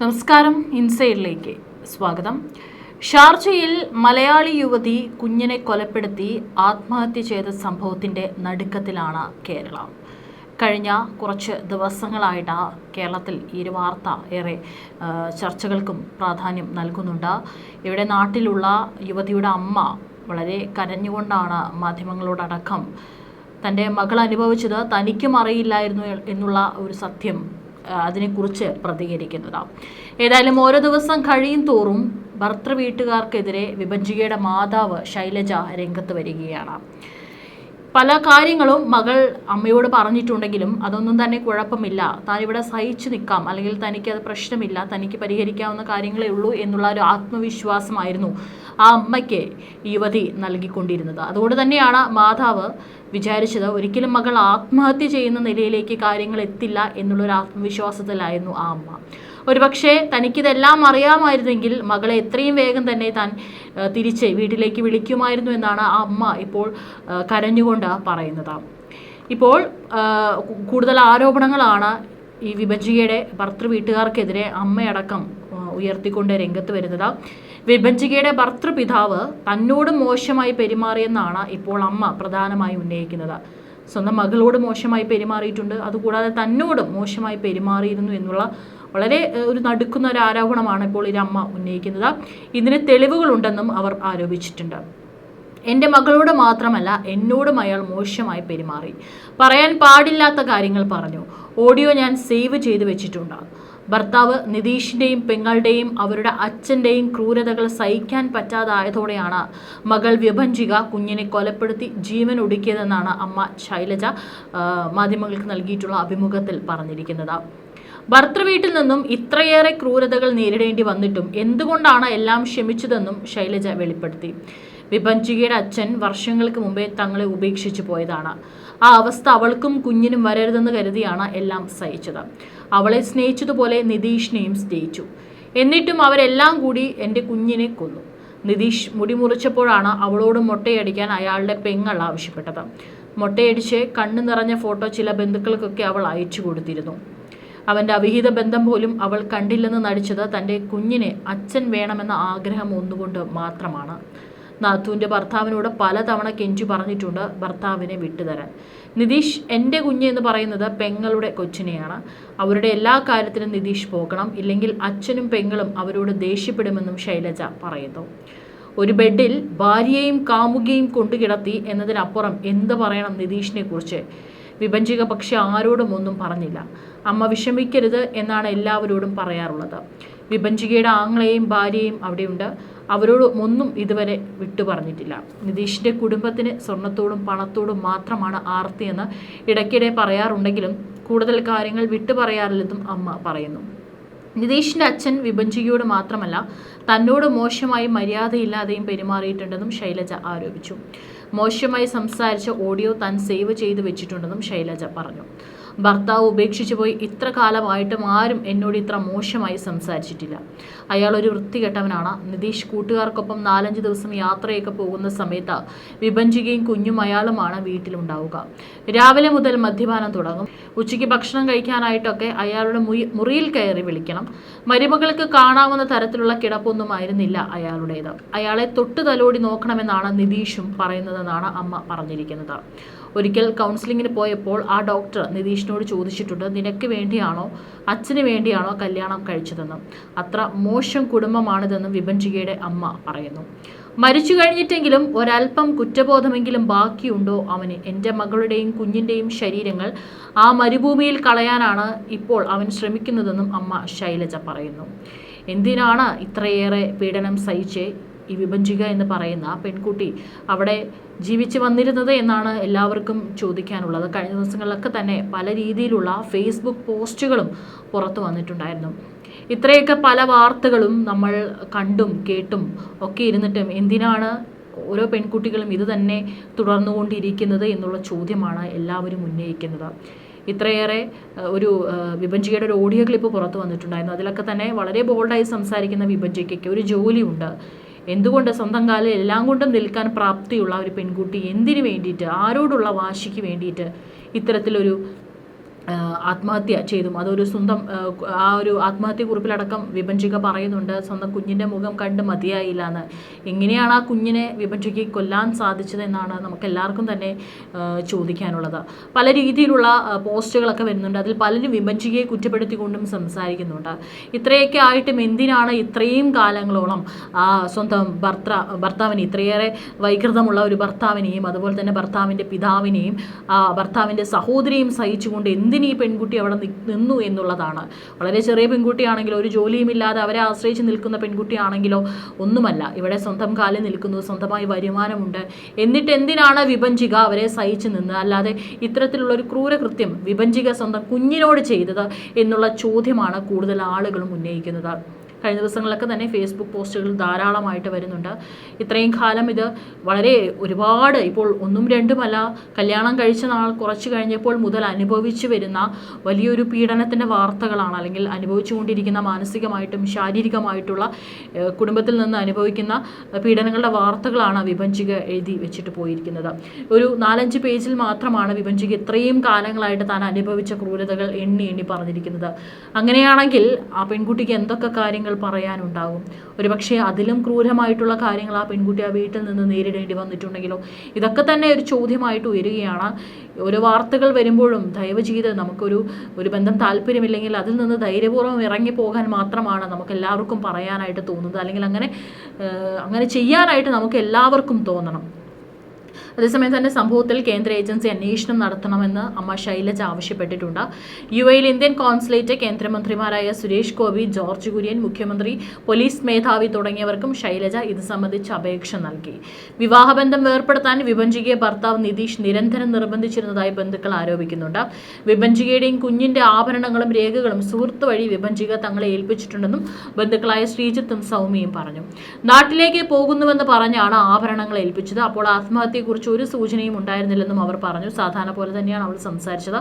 നമസ്കാരം ഇൻസൈഡിലേക്ക് സ്വാഗതം. ഷാർജയിൽ മലയാളി യുവതി കുഞ്ഞിനെ കൊലപ്പെടുത്തി ആത്മഹത്യ ചെയ്ത സംഭവത്തിന്റെ നടുക്കത്തിലാണ് കേരളം. കഴിഞ്ഞ കുറച്ച് ദിവസങ്ങളായിട്ട് കേരളത്തിൽ ഈ ഒരു വാർത്ത ഏറെ ചർച്ചകൾക്കും പ്രാധാന്യം നൽകുന്നുണ്ട്. ഇവിടെ നാട്ടിലുള്ള യുവതിയുടെ അമ്മ വളരെ കരഞ്ഞുകൊണ്ടാണ് മാധ്യമങ്ങളോടടക്കം തന്റെ മകൾ അനുഭവിച്ചത്. തനിക്കും അറിയില്ലായിരുന്നു എന്നുള്ള ഒരു സത്യം അതിനെക്കുറിച്ച് പ്രതികരിക്കുന്നതാണ് ഏതായാലും ഓരോ ദിവസം കഴിയും തോറും ഭർത്തൃ വീട്ടുകാർക്കെതിരെ വിഭജികയുടെ മാതാവ് ശൈലജ രംഗത്ത് വരികയാണ്. പല കാര്യങ്ങളും മകൾ അമ്മയോട് പറഞ്ഞിട്ടുണ്ടെങ്കിലും അതൊന്നും തന്നെ കുഴപ്പമില്ല. താൻ ഇവിടെ സഹിച്ചു നിൽക്കാം. അല്ലെങ്കിൽ തനിക്ക് അത് പ്രശ്നമില്ല. തനിക്ക് പരിഹരിക്കാവുന്ന കാര്യങ്ങളേ ഉള്ളൂ എന്നുള്ള ഒരു ആത്മവിശ്വാസമായിരുന്നു. ആ അമ്മയ്ക്ക് യുവതി നൽകിക്കൊണ്ടിരുന്നത്. അതുകൊണ്ട് തന്നെയാണ് മാതാവ് വിചാരിച്ചത് ഒരിക്കലും മകൾ ആത്മഹത്യ ചെയ്യുന്ന നിലയിലേക്ക് കാര്യങ്ങൾ എത്തില്ല എന്നുള്ളൊരു ആത്മവിശ്വാസത്തിലായിരുന്നു ആ അമ്മ. ഒരുപക്ഷെ തനിക്കിതെല്ലാം അറിയാമായിരുന്നെങ്കിൽ മകളെ എത്രയും വേഗം തന്നെ താൻ തിരിച്ച് വീട്ടിലേക്ക് വിളിക്കുമായിരുന്നു എന്നാണ് ആ അമ്മ ഇപ്പോൾ കരഞ്ഞുകൊണ്ട് പറയുന്നത്. ഇപ്പോൾ കൂടുതൽ ആരോപണങ്ങളാണ് ഈ വിഭജികയുടെ ഭർത്തൃ വീട്ടുകാർക്കെതിരെ അമ്മയടക്കം ഉയർത്തിക്കൊണ്ട് രംഗത്ത് വരുന്നത്. വിഭജികയുടെ ഭർത്തൃപിതാവ് തന്നോട് മോശമായി പെരുമാറിയെന്നാണ് ഇപ്പോൾ അമ്മ പ്രധാനമായി ഉന്നയിക്കുന്നത്. സ്വന്തം മകളോട് മോശമായി പെരുമാറിയിട്ടുണ്ട്. അതുകൂടാതെ തന്നോടും മോശമായി പെരുമാറിയിരുന്നു എന്നുള്ള വളരെ ഒരു നടുക്കുന്ന ഒരു ആരോപണമാണ് ഇപ്പോൾ ഈ അമ്മ ഉന്നയിക്കുന്നത്. ഇതിന് തെളിവുകളുണ്ടെന്നും അവർ ആരോപിച്ചിട്ടുണ്ട്. എന്റെ മകളോട് മാത്രമല്ല എന്നോടും അയാൾ മോശമായി പെരുമാറി. പറയാൻ പാടില്ലാത്ത കാര്യങ്ങൾ പറഞ്ഞു. ഓഡിയോ ഞാൻ സേവ് ചെയ്ത് വെച്ചിട്ടുണ്ട്. ഭർത്താവ് നിതീഷിന്റെയും പെങ്ങളുടെയും അവരുടെ അച്ഛന്റെയും ക്രൂരതകൾ സഹിക്കാൻ പറ്റാതായതോടെയാണ് മകൾ വ്യഭഞ്ചിക കുഞ്ഞിനെ കൊലപ്പെടുത്തി ജീവൻ ഒടുക്കിയതെന്നാണ് അമ്മ ശൈലജ മാധ്യമങ്ങൾക്ക് നൽകിയിട്ടുള്ള അഭിമുഖത്തിൽ പറഞ്ഞിരിക്കുന്നത്. ഭർത്തൃവീട്ടിൽ നിന്നും ഇത്രയേറെ ക്രൂരതകൾ നേരിടേണ്ടി വന്നിട്ടും എന്തുകൊണ്ടാണ് എല്ലാം ക്ഷമിച്ചതെന്നും ശൈലജ വെളിപ്പെടുത്തി. വിഭഞ്ചികയുടെ അച്ഛൻ വർഷങ്ങൾക്ക് മുമ്പേ തങ്ങളെ ഉപേക്ഷിച്ചു പോയതാണ്. ആ അവസ്ഥ അവൾക്കും കുഞ്ഞിനും വരരുതെന്ന് കരുതിയാണ് എല്ലാം സഹിച്ചത്. അവളെ സ്നേഹിച്ചതുപോലെ നിതീഷിനെയും സ്നേഹിച്ചു. എന്നിട്ടും അവരെല്ലാം കൂടി എന്റെ കുഞ്ഞിനെ കൊന്നു. നിതീഷ് മുടിമുറിച്ചപ്പോഴാണ് അവളോട് മൊട്ടയടിക്കാൻ അയാളുടെ പെങ്ങൾ ആവശ്യപ്പെട്ടത്. മൊട്ടയടിച്ച് കണ്ണു നിറഞ്ഞ ഫോട്ടോ ചില ബന്ധുക്കൾക്കൊക്കെ അവൾ അയച്ചു കൊടുത്തിരുന്നു. അവന്റെ അവിഹിത ബന്ധം പോലും അവൾ കണ്ടില്ലെന്ന് നടിച്ചത് തന്റെ കുഞ്ഞിനെ അച്ഛൻ വേണമെന്ന ആഗ്രഹം ഒന്നുകൊണ്ട് മാത്രമാണ്. നാത്തുവിന്റെ ഭർത്താവിനോട് പലതവണ കെഞ്ചു പറഞ്ഞിട്ടുണ്ട് ഭർത്താവിനെ വിട്ടുതരാൻ. നിതീഷ് എന്റെ കുഞ്ഞ് എന്ന് പറയുന്നത് പെങ്ങളുടെ കൊച്ചിനെയാണ്. അവരുടെ എല്ലാ കാര്യത്തിനും നിതീഷ് പോകണം. ഇല്ലെങ്കിൽ അച്ഛനും പെങ്ങളും അവരോട് ദേഷ്യപ്പെടുമെന്നും ശൈലജ പറയുന്നു. ഒരു ബെഡിൽ ഭാര്യയെയും കാമുകയും കൊണ്ടുകിടത്തി എന്നതിനപ്പുറം എന്ത് പറയണം നിതീഷിനെ കുറിച്ച്? വിഭജിക പക്ഷെ ആരോടും ഒന്നും പറഞ്ഞില്ല. അമ്മ വിഷമിക്കരുത് എന്നാണ് എല്ലാവരോടും പറയാറുള്ളത്. വിഭജികയുടെ ആങ്ങളെയും ഭാര്യയും അവിടെയുണ്ട്. അവരോട് ഒന്നും ഇതുവരെ വിട്ടു പറഞ്ഞിട്ടില്ല. നിതീഷിന്റെ കുടുംബത്തിന് സ്വർണത്തോടും പണത്തോടും മാത്രമാണ് ആർത്തിയെന്ന് ഇടയ്ക്കിടെ പറയാറുണ്ടെങ്കിലും കൂടുതൽ കാര്യങ്ങൾ വിട്ടു പറയാറില്ലെന്നും അമ്മ പറയുന്നു. നിതീഷിന്റെ അച്ഛൻ വിഭഞ്ചികയോട് മാത്രമല്ല തന്നോട് മോശമായി മര്യാദയില്ലാതെയും പെരുമാറിയിട്ടുണ്ടെന്നും ശൈലജ ആരോപിച്ചു. മോശമായി സംസാരിച്ച ഓഡിയോ താൻ സേവ് ചെയ്ത് വെച്ചിട്ടുണ്ടെന്നും ശൈലജ പറഞ്ഞു. ഭർത്താവ് ഉപേക്ഷിച്ചു പോയി. ഇത്ര കാലമായിട്ടും ആരും എന്നോട് ഇത്ര മോശമായി സംസാരിച്ചിട്ടില്ല. അയാൾ ഒരു വൃത്തികെട്ടവനാണ്. നിതീഷ് കൂട്ടുകാർക്കൊപ്പം നാലഞ്ച് ദിവസം യാത്രയൊക്കെ പോകുന്ന സമയത്ത് വിഭജികയും കുഞ്ഞും അയാളുമാണ് വീട്ടിലുണ്ടാവുക. രാവിലെ മുതൽ മദ്യപാനം തുടങ്ങും. ഉച്ചയ്ക്ക് ഭക്ഷണം കഴിക്കാനായിട്ടൊക്കെ അയാളുടെ മുറിയിൽ കയറി വിളിക്കണം. മരുമകൾക്ക് കാണാവുന്ന തരത്തിലുള്ള കിടപ്പൊന്നും ആയിരുന്നില്ല അയാളുടേത്. അയാളെ തൊട്ടു തലോടി നോക്കണമെന്നാണ് നിതീഷും പറയുന്നതെന്നാണ് അമ്മ പറഞ്ഞിരിക്കുന്നത്. ഒരിക്കൽ കൗൺസിലിങ്ങിന് പോയപ്പോൾ ആ ഡോക്ടർ നിതീഷിനോട് ചോദിച്ചിട്ടുണ്ട് നിനക്ക് വേണ്ടിയാണോ അച്ഛന് വേണ്ടിയാണോ കല്യാണം കഴിച്ചതെന്നും? അത്ര മോശം കുടുംബമാണിതെന്നും വിഭജികയുടെ അമ്മ പറയുന്നു. മരിച്ചു കഴിഞ്ഞിട്ടെങ്കിലും ഒരല്പം കുറ്റബോധമെങ്കിലും ബാക്കിയുണ്ടോ? അവന് എന്റെ മകളുടെയും കുഞ്ഞിന്റെയും ശരീരങ്ങൾ ആ മരുഭൂമിയിൽ കളയാനാണ് ഇപ്പോൾ അവൻ ശ്രമിക്കുന്നതെന്നും അമ്മ ശൈലജ പറയുന്നു. എന്തിനാണ് ഇത്രയേറെ പീഡനം സഹിച്ച്? ഈ വിഭജിക എന്ന് പറയുന്ന പെൺകുട്ടി അവിടെ ജീവിച്ചു വന്നിരുന്നത് എന്നാണ് എല്ലാവർക്കും ചോദിക്കാനുള്ളത്. കഴിഞ്ഞ ദിവസങ്ങളിലൊക്കെ തന്നെ പല രീതിയിലുള്ള ഫേസ്ബുക്ക് പോസ്റ്റുകളും പുറത്തു വന്നിട്ടുണ്ടായിരുന്നു. ഇത്രയൊക്കെ പല വാർത്തകളും നമ്മൾ കണ്ടും കേട്ടും ഒക്കെ ഇരുന്നിട്ടും എന്തിനാണ് ഓരോ പെൺകുട്ടികളും ഇത് തന്നെ തുടർന്നുകൊണ്ടിരിക്കുന്നത് എന്നുള്ള ചോദ്യമാണ് എല്ലാവരും ഉന്നയിക്കുന്നത്. ഇത്രയേറെ ഒരു വിഭജികയുടെ ഒരു ഓഡിയോ ക്ലിപ്പ് പുറത്തു വന്നിട്ടുണ്ടായിരുന്നു. അതിലൊക്കെ തന്നെ വളരെ ബോൾഡായി സംസാരിക്കുന്ന വിഭജികയ്ക്ക് ഒരു ജോലിയുണ്ട്. എന്തുകൊണ്ട് സ്വന്തം കാലിൽ എല്ലാം കൊണ്ടും നിൽക്കാൻ പ്രാപ്തിയുള്ള ഒരു പെൺകുട്ടി എന്തിനു വേണ്ടിയിട്ട്? ആരോടുള്ള വാശിക്ക് വേണ്ടിയിട്ട്? ഇത്തരത്തിലൊരു ആത്മഹത്യ ചെയ്തു. അതൊരു സ്വന്തം ആ ഒരു ആത്മഹത്യ കുറിപ്പിലടക്കം വിഭജിക പറയുന്നുണ്ട്. സ്വന്തം കുഞ്ഞിന്റെ മുഖം കണ്ട് മതിയായില്ല എന്ന്. എങ്ങനെയാണ് ആ കുഞ്ഞിനെ വിഭജിക്ക് കൊല്ലാൻ സാധിച്ചതെന്നാണ് നമുക്ക് എല്ലാവർക്കും തന്നെ ചോദിക്കാനുള്ളത്. പല രീതിയിലുള്ള പോസ്റ്റുകളൊക്കെ വരുന്നുണ്ട്. അതിൽ പലരും വിഭജികയെ കുറ്റപ്പെടുത്തിക്കൊണ്ടും സംസാരിക്കുന്നുണ്ട്. ഇത്രയൊക്കെ ആയിട്ടും എന്തിനാണ് ഇത്രയും കാലങ്ങളോളം ആ സ്വന്തം ഭർത്ത ഭർത്താവിനെ ഇത്രയേറെ വൈകൃതമുള്ള ഒരു ഭർത്താവിനെയും അതുപോലെ തന്നെ ഭർത്താവിന്റെ പിതാവിനെയും ഭർത്താവിന്റെ സഹോദരിയും സഹിച്ചുകൊണ്ട് എന്തിന് ഈ പെൺകുട്ടി അവിടെ നിന്നു എന്നുള്ളതാണ്. വളരെ ചെറിയ പെൺകുട്ടിയാണെങ്കിലോ ഒരു ജോലിയുമില്ലാതെ അവരെ ആശ്രയിച്ച് നിൽക്കുന്ന പെൺകുട്ടിയാണെങ്കിലോ ഒന്നുമല്ല. ഇവിടെ സ്വന്തം കാലിൽ നിൽക്കുന്നു സ്വന്തമായി വരുമാനമുണ്ട്. എന്നിട്ട് എന്തിനാണ് വിഭഞ്ചിക അവരെ സഹിച്ചു നിന്ന്? അല്ലാതെ ഇത്തരത്തിലുള്ള ഒരു ക്രൂരകൃത്യം വിഭഞ്ചിക സ്വന്തം കുഞ്ഞിനോട് ചെയ്തത് എന്നുള്ള ചോദ്യമാണ് കൂടുതൽ ആളുകളും ഉന്നയിക്കുന്നത്. കഴിഞ്ഞ ദിവസങ്ങളിലൊക്കെ തന്നെ ഫേസ്ബുക്ക് പോസ്റ്റുകൾ ധാരാളമായിട്ട് വരുന്നുണ്ട്. ഇത്രയും കാലം ഇത് വളരെ ഒരുപാട് ഇപ്പോൾ ഒന്നും രണ്ടുമല്ല കല്യാണം കഴിച്ച നാൾ കുറച്ച് കഴിഞ്ഞപ്പോൾ മുതൽ അനുഭവിച്ചു വരുന്ന വലിയൊരു പീഡനത്തിന്റെ വാർത്തകളാണ്. അല്ലെങ്കിൽ അനുഭവിച്ചുകൊണ്ടിരിക്കുന്ന മാനസികമായിട്ടും ശാരീരികമായിട്ടുള്ള കുടുംബത്തിൽ നിന്ന് അനുഭവിക്കുന്ന പീഡനങ്ങളുടെ വാർത്തകളാണ് വിഭജിക എഴുതി വെച്ചിട്ട് പോയിരിക്കുന്നത്. ഒരു നാലഞ്ച് പേജിൽ മാത്രമാണ് വിഭജിക ഇത്രയും കാലങ്ങളായിട്ട് താൻ അനുഭവിച്ച ക്രൂരതകൾ എണ്ണി എണ്ണി പറഞ്ഞിരിക്കുന്നത്. അങ്ങനെയാണെങ്കിൽ ആ പെൺകുട്ടിക്ക് എന്തൊക്കെ കാര്യങ്ങൾ പറയാനുണ്ടാകും. ഒരുപക്ഷെ അതിലും ക്രൂരമായിട്ടുള്ള കാര്യങ്ങൾ ആ പെൺകുട്ടി ആ വീട്ടിൽ നിന്ന് നേരിടേണ്ടി വന്നിട്ടുണ്ടെങ്കിലോ? ഇതൊക്കെ തന്നെ ഒരു ചോദ്യമായിട്ട് ഉയരുകയാണ്. ഓരോ വാർത്തകൾ വരുമ്പോഴും ദയവ് ചെയ്ത് നമുക്കൊരു ഒരു ബന്ധം താല്പര്യമില്ലെങ്കിൽ അതിൽ നിന്ന് ധൈര്യപൂർവം ഇറങ്ങി പോകാൻ മാത്രമാണ് നമുക്ക് എല്ലാവർക്കും പറയാനായിട്ട് തോന്നുന്നത്. അല്ലെങ്കിൽ അങ്ങനെ അങ്ങനെ ചെയ്യാനായിട്ട് നമുക്ക് എല്ലാവർക്കും തോന്നണം. അതേസമയം തന്നെ സംഭവത്തിൽ കേന്ദ്ര ഏജൻസി അന്വേഷണം നടത്തണമെന്ന് അമ്മ ശൈലജ ആവശ്യപ്പെട്ടിട്ടുണ്ട്. യു എയിൽ ഇന്ത്യൻ കോൺസുലേറ്റ് കേന്ദ്രമന്ത്രിമാരായ സുരേഷ് ഗോപി ജോർജ് കുര്യൻ മുഖ്യമന്ത്രി പോലീസ് മേധാവി തുടങ്ങിയവർക്കും ശൈലജ ഇത് സംബന്ധിച്ച് അപേക്ഷ നൽകി. വിവാഹബന്ധം വേർപ്പെടുത്താൻ വിഭജികയെ ഭർത്താവ് നിതീഷ് നിരന്തരം നിർബന്ധിച്ചിരുന്നതായി ബന്ധുക്കൾ ആരോപിക്കുന്നുണ്ട്. വിഭജികയുടെയും കുഞ്ഞിന്റെ ആഭരണങ്ങളും രേഖകളും സുഹൃത്ത് വഴി വിഭജിക തങ്ങളെ ഏൽപ്പിച്ചിട്ടുണ്ടെന്നും ബന്ധുക്കളായ ശ്രീജിത്തും സൗമ്യയും പറഞ്ഞു. നാട്ടിലേക്ക് പോകുന്നുവെന്ന് പറഞ്ഞാണ് ആഭരണങ്ങൾ ഏൽപ്പിച്ചത്. അപ്പോൾ ആത്മഹത്യയെക്കുറിച്ച് ഒരു സൂചനയും ഉണ്ടായിരുന്നില്ലെന്നും അവർ പറഞ്ഞു. സാധാരണ പോലെ തന്നെയാണ് അവൾ സംസാരിച്ചത്.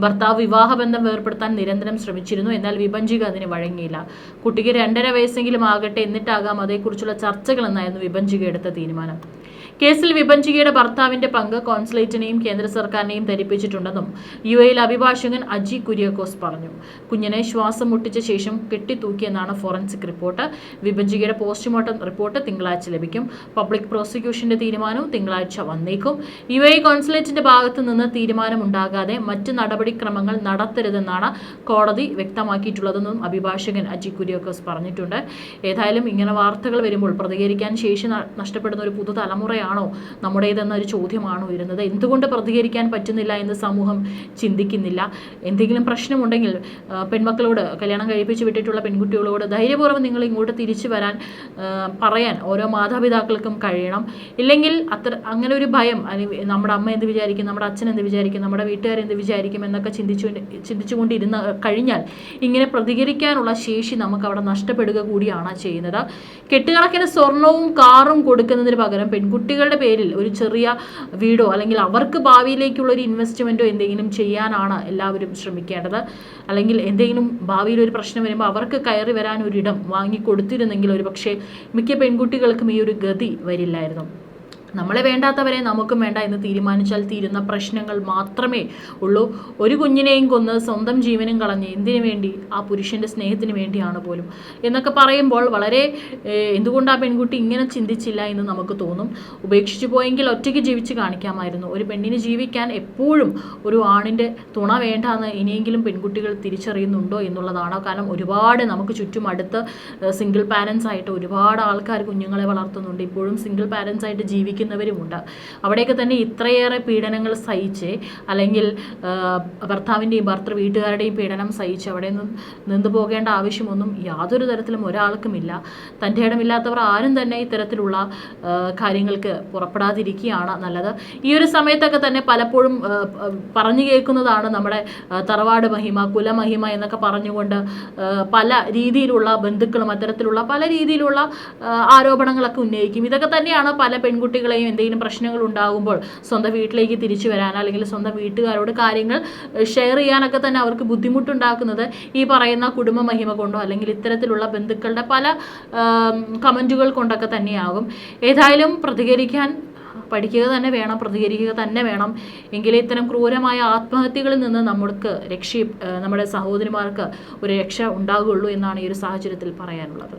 ഭർത്താവ് വിവാഹബന്ധം വേർപ്പെടുത്താൻ നിരന്തരം ശ്രമിച്ചിരുന്നു. എന്നാൽ വിഭജിക അതിന് വഴങ്ങിയില്ല. കുട്ടിക്ക് രണ്ടര വയസ്സെങ്കിലും ആകട്ടെ എന്നിട്ടാകാം അതേക്കുറിച്ചുള്ള ചർച്ചകൾ എന്നായിരുന്നു വിഭജിക എടുത്ത തീരുമാനം. കേസിൽ വിപഞ്ചികയുടെ ഭർത്താവിന്റെ പങ്ക് കോൺസുലേറ്റിനെയും കേന്ദ്ര സർക്കാരിനെയും ധരിപ്പിച്ചിട്ടുണ്ടെന്നും യു എയിൽ അഭിഭാഷകൻ അജി കുര്യാക്കോസ് പറഞ്ഞു. കുഞ്ഞിനെ ശ്വാസം മുട്ടിച്ച ശേഷം കെട്ടിത്തൂക്കിയെന്നാണ് ഫോറൻസിക് റിപ്പോർട്ട്. വിപഞ്ചികയുടെ പോസ്റ്റ്മോർട്ടം റിപ്പോർട്ട് തിങ്കളാഴ്ച ലഭിക്കും. പബ്ലിക് പ്രോസിക്യൂഷന്റെ തീരുമാനവും തിങ്കളാഴ്ച വന്നേക്കും. യു എ കോൺസുലേറ്റിന്റെ ഭാഗത്തു നിന്ന് തീരുമാനമുണ്ടാകാതെ മറ്റ് നടപടിക്രമങ്ങൾ നടത്തരുതെന്നാണ് കോടതി വ്യക്തമാക്കിയിട്ടുള്ളതെന്നും അഭിഭാഷകൻ അജി കുര്യാക്കോസ് പറഞ്ഞിട്ടുണ്ട്. ഏതായാലും ഇങ്ങനെ വാർത്തകൾ വരുമ്പോൾ പ്രതികരിക്കാൻ ശേഷി നഷ്ടപ്പെടുന്ന ഒരു പുതുതലമുറയാണോ നമ്മുടേതെന്ന ഒരു ചോദ്യമാണ് ഉയരുന്നത്? എന്തുകൊണ്ട് പ്രതികരിക്കാൻ പറ്റുന്നില്ല എന്ന് സമൂഹം ചിന്തിക്കുന്നില്ല? എന്തെങ്കിലും പ്രശ്നമുണ്ടെങ്കിൽ പെൺമക്കളോട് കല്യാണം കഴിപ്പിച്ച് വിട്ടിട്ടുള്ള പെൺകുട്ടികളോട് ധൈര്യപൂർവം നിങ്ങൾ ഇങ്ങോട്ട് തിരിച്ചു വരാൻ പറയാൻ ഓരോ മാതാപിതാക്കൾക്കും കഴിയണം. ഇല്ലെങ്കിൽ അത്ര അങ്ങനെ ഒരു ഭയം നമ്മുടെ അമ്മ എന്ത് വിചാരിക്കും നമ്മുടെ അച്ഛൻ എന്ത് വിചാരിക്കും നമ്മുടെ വീട്ടുകാർ എന്ത് വിചാരിക്കും എന്നൊക്കെ ചിന്തിച്ചു ചിന്തിച്ചുകൊണ്ടിരുന്ന കഴിഞ്ഞാൽ ഇങ്ങനെ പ്രതികരിക്കാനുള്ള ശേഷി നമുക്ക് അവിടെ നഷ്ടപ്പെടുക കൂടിയാണ് ചെയ്യുന്നത്. കെട്ടുകണക്കിന് സ്വർണവും കാറും കൊടുക്കുന്നതിന് പകരം പെൺകുട്ടികളുടെ പേരിൽ ഒരു ചെറിയ വീടോ അല്ലെങ്കിൽ അവർക്ക് ഭാവിയിലേക്കുള്ള ഒരു ഇൻവെസ്റ്റ്മെന്റോ എന്തെങ്കിലും ചെയ്യാനാണ് എല്ലാവരും ശ്രമിക്കേണ്ടത്. അല്ലെങ്കിൽ എന്തെങ്കിലും ഭാവിയിൽ ഒരു പ്രശ്നം വരുമ്പോൾ അവർക്ക് കയറി വരാൻ ഒരിടം വാങ്ങി കൊടുത്തിരുന്നെങ്കിൽ ഒരു പക്ഷേ മിക്ക പെൺകുട്ടികൾക്കും ഈ ഒരു ഗതി വരില്ലായിരുന്നു. നമ്മളെ വേണ്ടാത്തവരെ നമുക്കും വേണ്ട എന്ന് തീരുമാനിച്ചാൽ തീരുന്ന പ്രശ്നങ്ങൾ മാത്രമേ ഉള്ളൂ. ഒരു കുഞ്ഞിനെയും കൊന്ന് സ്വന്തം ജീവനും കളഞ്ഞ് എന്തിനു വേണ്ടി? ആ പുരുഷന്റെ സ്നേഹത്തിന് വേണ്ടിയാണ് പോലും. എന്നൊക്കെ പറയുമ്പോൾ വളരെ എന്തുകൊണ്ട് ആ പെൺകുട്ടി ഇങ്ങനെ ചിന്തിച്ചില്ല എന്ന് നമുക്ക് തോന്നും. ഉപേക്ഷിച്ചു പോയെങ്കിൽ ഒറ്റയ്ക്ക് ജീവിച്ച് കാണിക്കാമായിരുന്നു. ഒരു പെണ്ണിന് ജീവിക്കാൻ എപ്പോഴും ഒരു ആണിന്റെ തുണ വേണ്ട എന്ന് ഇനിയെങ്കിലും പെൺകുട്ടികൾ തിരിച്ചറിയുന്നുണ്ടോ എന്നുള്ളതാണ്. കാരണം ഒരുപാട് നമുക്ക് ചുറ്റും അടുത്ത് സിംഗിൾ പാരൻസ് ആയിട്ട് ഒരുപാട് ആൾക്കാർ കുഞ്ഞുങ്ങളെ വളർത്തുന്നുണ്ട്. ഇപ്പോഴും സിംഗിൾ പാരൻസ് ആയിട്ട് ജീവിക്കുന്നവരുമുണ്ട് അവിടെയൊക്കെ തന്നെ ഇത്രയേറെ പീഡനങ്ങൾ സഹിച്ച് അല്ലെങ്കിൽ ഭർത്താവിന്റെയും ഭർത്തൃ വീട്ടുകാരുടെയും പീഡനം സഹിച്ച് അവിടെ നിന്ന് നിന്ന് പോകേണ്ട ആവശ്യമൊന്നും യാതൊരു തരത്തിലും ഒരാൾക്കുമില്ല. തന്റെ ഇടമില്ലാത്തവർ ആരും തന്നെ ഇത്തരത്തിലുള്ള കാര്യങ്ങൾക്ക് പുറപ്പെടാതിരിക്കുകയാണ് നല്ലത്. ഈ ഒരു സമയത്തൊക്കെ തന്നെ പലപ്പോഴും പറഞ്ഞു കേൾക്കുന്നതാണ് നമ്മുടെ തറവാട് മഹിമ കുലമഹിമ എന്നൊക്കെ പറഞ്ഞുകൊണ്ട് പല രീതിയിലുള്ള ബന്ധുക്കളും അത്തരത്തിലുള്ള പല രീതിയിലുള്ള ആരോപണങ്ങളൊക്കെ ഉന്നയിക്കും. ഇതൊക്കെ തന്നെയാണ് പല പെൺകുട്ടികളെയും എന്തെങ്കിലും പ്രശ്നങ്ങൾ ഉണ്ടാകുമ്പോൾ സ്വന്തം വീട്ടിലേക്ക് തിരിച്ചു വരാൻ അല്ലെങ്കിൽ സ്വന്തം വീട്ടുകാരോട് കാര്യങ്ങൾ ഷെയർ ചെയ്യാനൊക്കെ തന്നെ അവർക്ക് ബുദ്ധിമുട്ടുണ്ടാക്കുന്നത് ഈ പറയുന്ന കുടുംബ മഹിമ കൊണ്ടോ അല്ലെങ്കിൽ ഇത്തരത്തിലുള്ള ബന്ധുക്കളുടെ പല കമന്റുകൾ കൊണ്ടൊക്കെ തന്നെയാകും. ഏതായാലും പ്രതികരിക്കാൻ പഠിക്കുക തന്നെ വേണം പ്രതികരിക്കുക തന്നെ വേണം. എങ്കിലേ ഇത്തരം ക്രൂരമായ ആത്മഹത്യകളിൽ നിന്ന് നമ്മൾക്ക് രക്ഷ നമ്മുടെ സഹോദരിമാർക്ക് ഒരു രക്ഷ ഉണ്ടാകുകയുള്ളൂ എന്നാണ് ഈ ഒരു സാഹചര്യത്തിൽ പറയാനുള്ളത്.